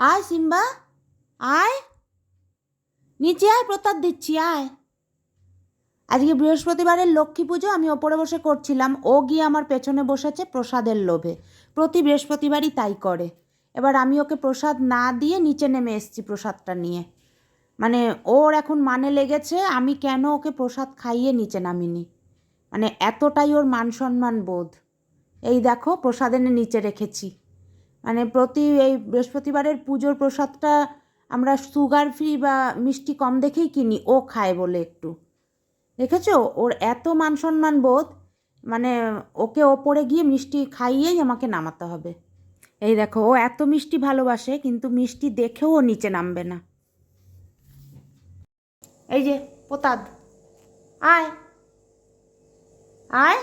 আয় সিম্বা, আয়। নিচে আয়, প্রতাপ দিচ্ছি, আয়। আজকে বৃহস্পতিবারের লক্ষ্মী পুজো, আমি ওপরে বসে করছিলাম। ও গিয়ে আমার পেছনে বসেছে প্রসাদের লোভে। প্রতি বৃহস্পতিবারই তাই করে। এবার আমি ওকে প্রসাদ না দিয়ে নিচে নেমে এসেছি প্রসাদটা নিয়ে। মানে ওর এখন মানে লেগেছে, আমি কেন ওকে প্রসাদ খাইয়ে নিচে নামিনি? মানে এতটাই ওর মান সম্মান বোধ। এই দেখো, প্রসাদ এনে নিচে রেখেছি। মানে প্রতি এই বৃহস্পতিবারের পুজোর প্রসাদটা আমরা সুগার ফ্রি বা মিষ্টি কম দেখেই কিনি, ও খায় বলে একটু। দেখেছ? ওর এত মান সম্মান বোধ মানে ওকে ওপরে গিয়ে মিষ্টি খাইয়েই আমাকে নামাতে হবে। এই দেখো, ও এত মিষ্টি ভালোবাসে, কিন্তু মিষ্টি দেখেও ও নিচে নামবে না। এই যে পোতাদ আয়। আয়।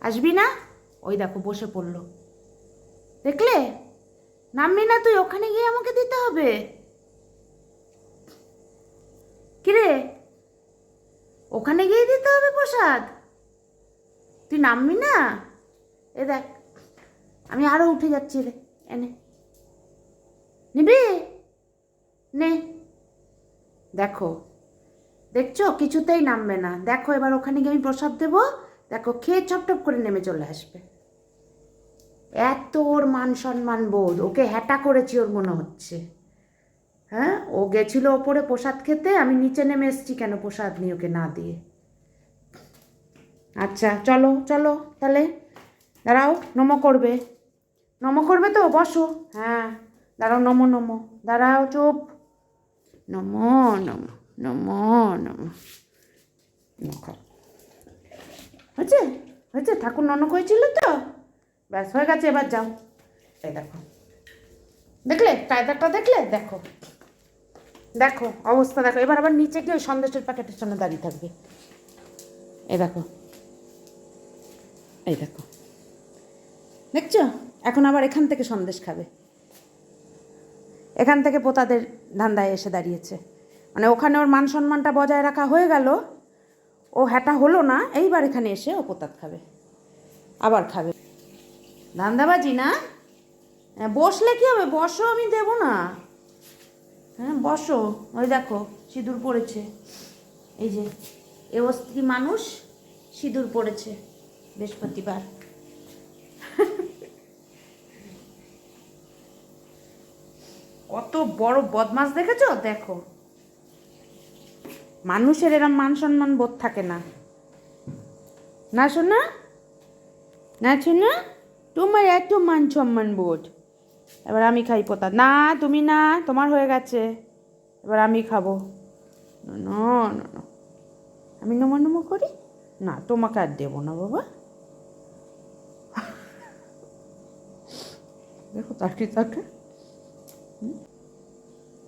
আসবি না? ওই দেখো, বসে পড়ল। দেখলে? নামবি না তুই, ওখানে গিয়ে আমাকে দিতে হবে। কিরে? ওখানে গিয়ে দিতে হবে প্রসাদ? তুই নামবি না? এ দেখ, আমি আরও উঠে যাচ্ছি রে এনে নিবি? নে। দেখো, দেখছ? কিছুতেই নামবে না। দেখো, এবার ওখানে গিয়ে আমি প্রসাদ দেবো। দেখো, খেয়ে চপটপ করে নেমে চলে আসবে। এত ওর মান সম্মান বোধ। ওকে হ্যাটা করেছি ওর মনে হচ্ছে। হ্যাঁ? ও গেছিল ওপরে প্রসাদ খেতে, আমি নিচে নেমে এসেছি কেন প্রসাদ নিয়ে ওকে না দিয়ে? আচ্ছা চলো চলো, তাহলে। দাঁড়াও, নমো করবে। নমো করবে তো, বসো। হ্যাঁ দাঁড়াও, নমো নমো। দাঁড়াও, চুপ। নমো নমো নমো নমো। নখো হয়েছে? হয়েছে? ঠাকুর ননক হয়েছিল তো? ব্যাস, হয়ে গেছে, এবার যাও। এই দেখো। দেখলে? কায়দাটা দেখলে? দেখো। দেখো, অবস্থা দেখো। এবার আবার নিচে গিয়ে ওই সন্দেশের প্যাকেটের সামনে দাঁড়িয়ে থাকবে। এই দেখো। এই দেখো। দেখছ? এখন আবার এখান থেকে সন্দেশ খাবে। এখান থেকে পোতাদের ধান্দায় এসে দাঁড়িয়েছে। মানে ওখানে ওর মান সম্মানটা বজায় রাখা হয়ে গেল। ও হ্যাটা হলো না। এইবার এখানে এসে ও পোতাত খাবে। আবার খাবে। ধান্দাবাজি না? হ্যাঁ, বসলে কি হবে? বসো আমি দেবো না। হ্যাঁ বসো। ওই দেখো সিঁদুর পড়েছে। এই যে এ অস্ত্রী মানুষ সিঁদুর পড়েছে বৃহস্পতিবার। কত বড় বদমাস দেখেছ? দেখো। মানুষের এরম মান সম্মান বোধ থাকে না। না শোনা না। শোনা তোমার এত মান সম্মান বোধ। এবার আমি খাই পোতা। না, তুমি না, তোমার হয়ে গেছে। এবার আমি খাব। আমি নমো নমো করি? না, তোমাকে আর দেবো না, বাবা। দেখো, তাকে তাকে?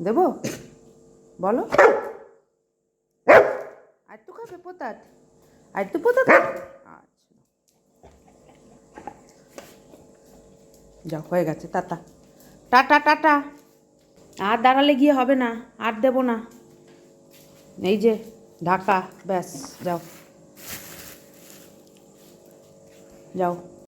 দেবো? বলো। আর তো খাবে পোতাত আর তো পোতাত যাও হয়ে গেছে, টাটা। Tata tata. আর দাঁড়ালে গিয়ে হবে না, আর দেব না। এই যে, ঢাকা, ব্যাস, যাও। যাও।